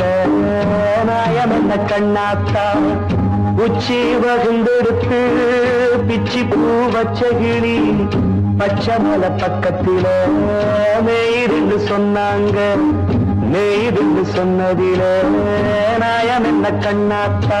சொன்னதில நாயம் என்ன கண்ணாத்தா உச்சி வகுந்தெடுத்து பிச்சி பூ வச்ச கிளி பச்சை மலை பக்கத்தில மேயிருந்து சொன்னாங்க மேயிருந்து சொன்னதில நாயம் என்ன கண்ணாத்தா.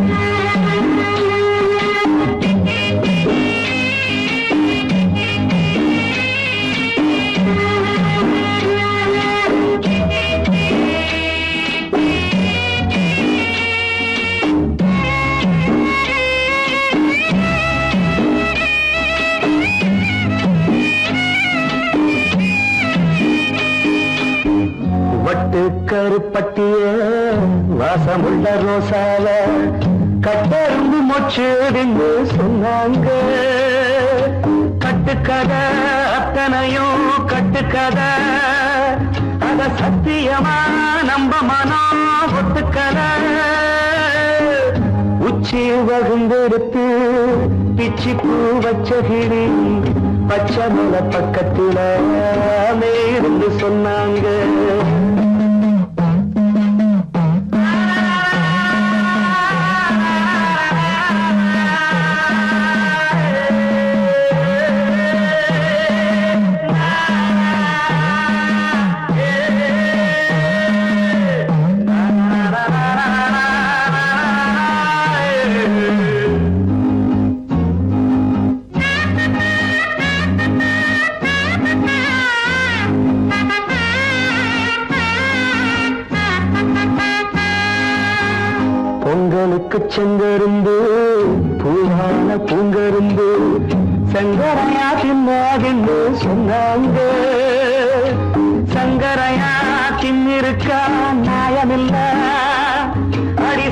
வாசமுள்ள ரோசால கட்டருந்து மொச்சுடுன்னு சொன்னாங்க. கட்டுக்கதை அத்தனையும் கட்டுக்கதை. அத சத்தியமா நம்ப மனம் ஒத்துக்கதை உச்சி வகுந்தெடுத்து பிச்சி பூ வச்ச கிளி பச்சை மலை பக்கத்துல மேருந்து சொன்னாங்க.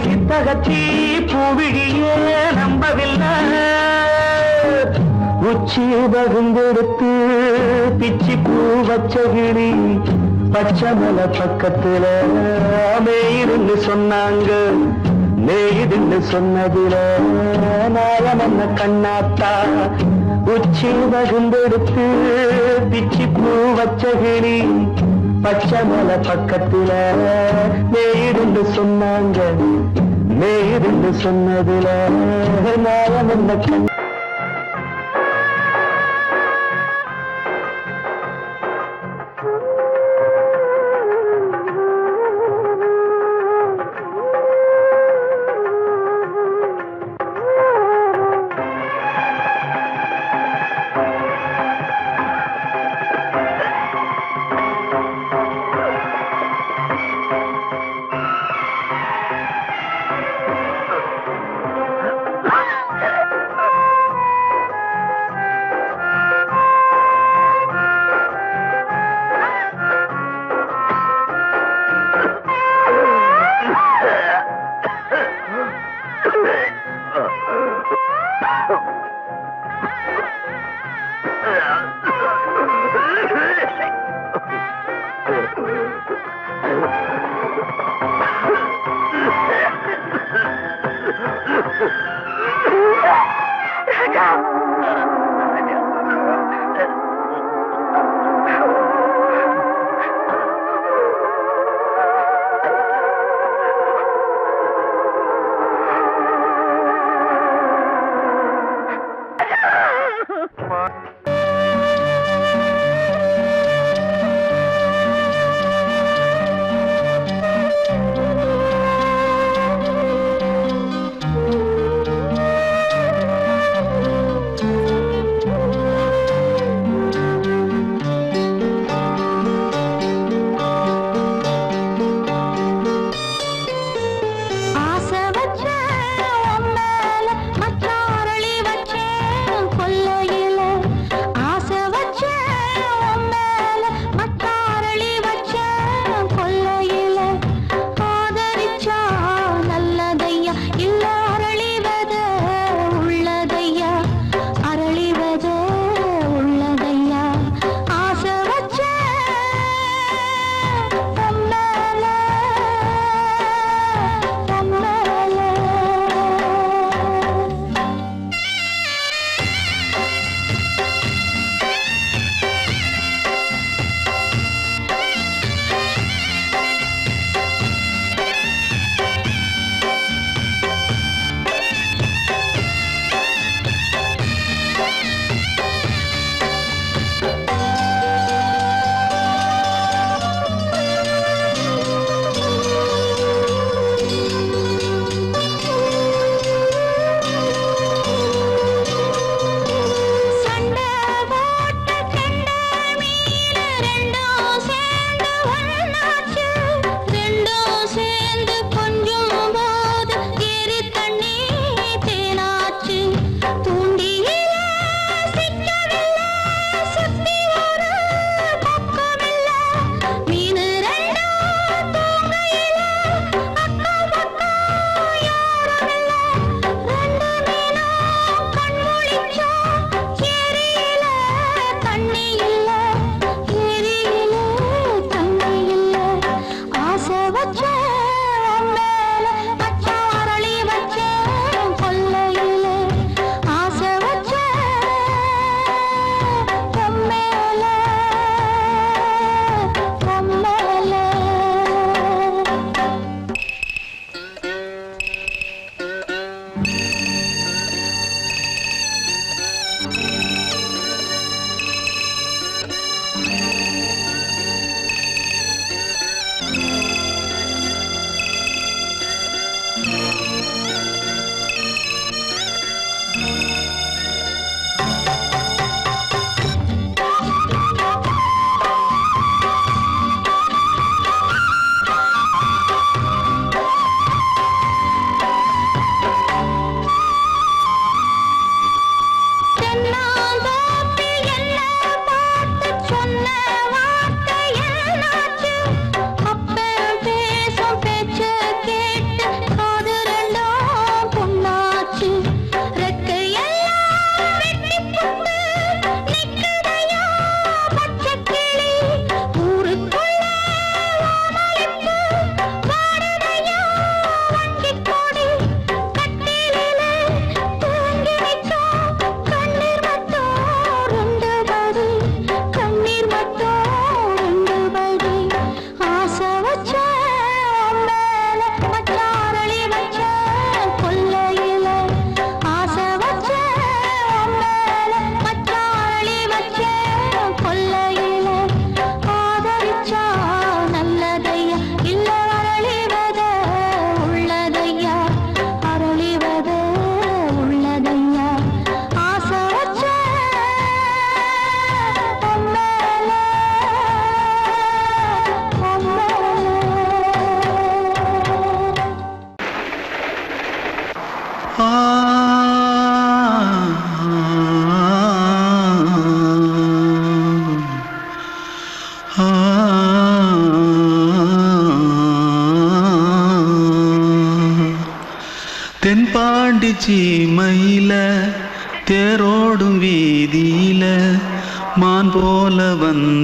அடி பூவிழியே நம்பவில்லை உச்சி பகுந்தெடுத்து பிச்சி பூ வச்ச கிளி பச்சமல பக்கத்துல மேயிருந்து சொன்னாங்க. மேயிருந்து சொன்னதுல நாயமன்ன கண்ணாத்தா உச்சி பகுந்தெடுத்து பிச்சி பூ வச்ச கிளி பச்சை மலை பக்கத்துல மேயிருந்து சொன்னாங்க மேயிருந்து சொன்னதுல நாயம் என்ன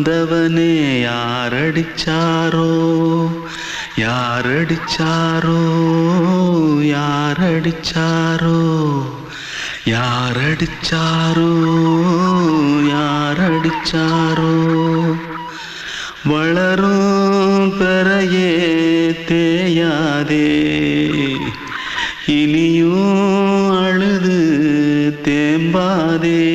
வந்தவனே யாரடிச்சாரோ? யாரடிச்சாரோ? யாரடிச்சாரோ? யாரடிச்சாரோ? யாரடிச்சாரோ? வளரும் பெறையே தேயாதே. இனியும் அழுது தேம்பாதே.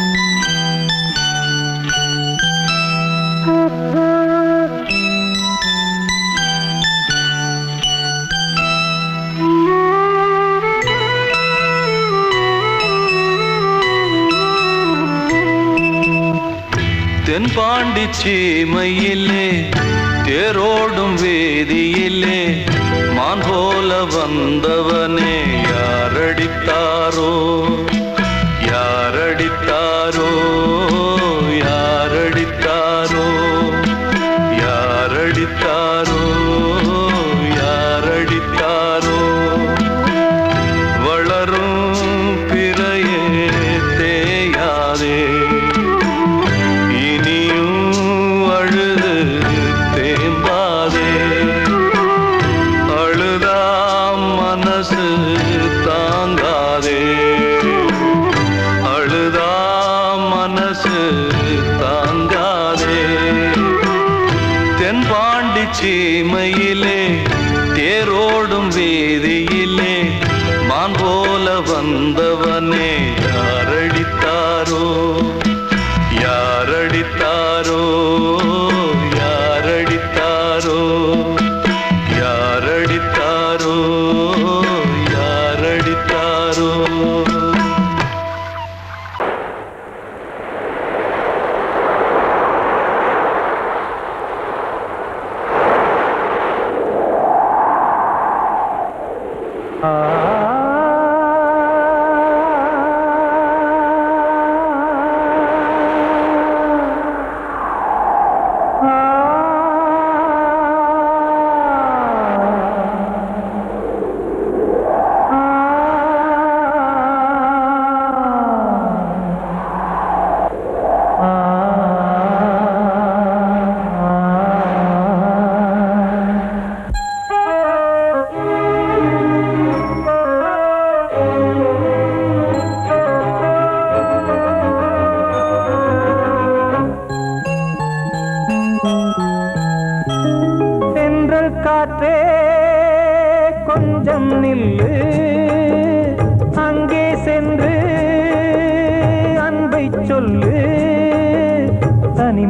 தென்பாண்டி சீமையிலே தேரோடும் வேதியிலே மான் போல வந்தவனே யாரடித்தாரோ? யாரடித்தாரோ? யாரடித்தாரோ? யாரடித்தாரோ?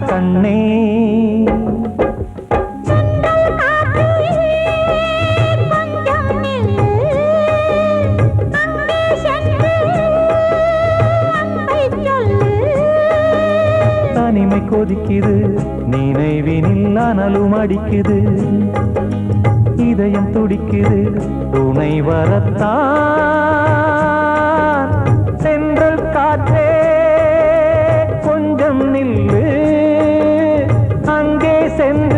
等你。சென்று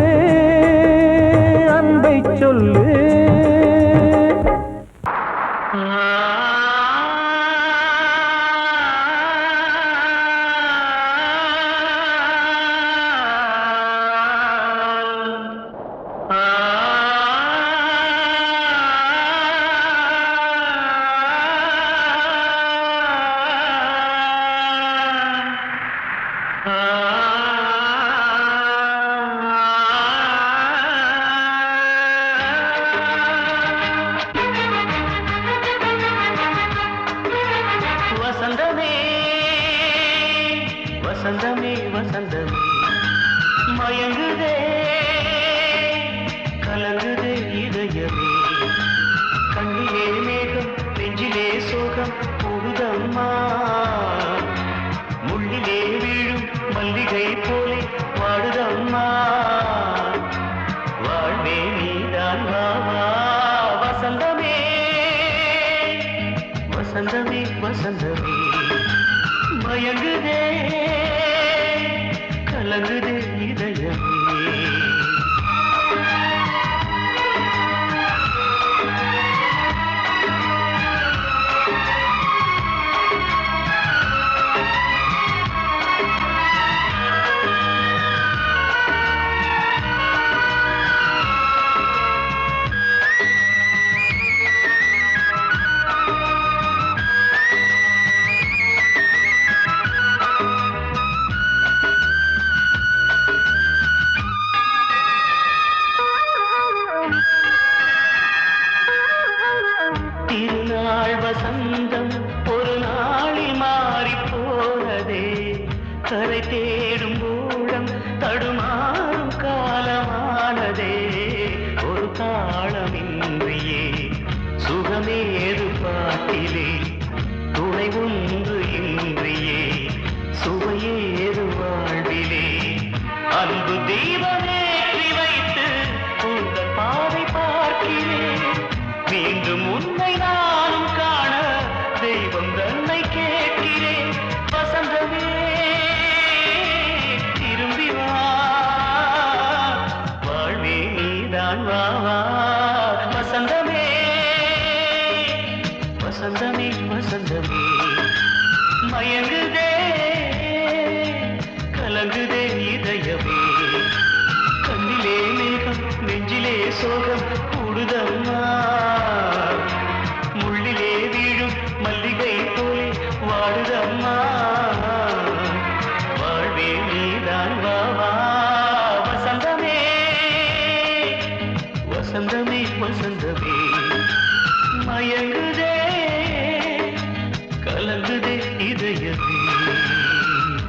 mama.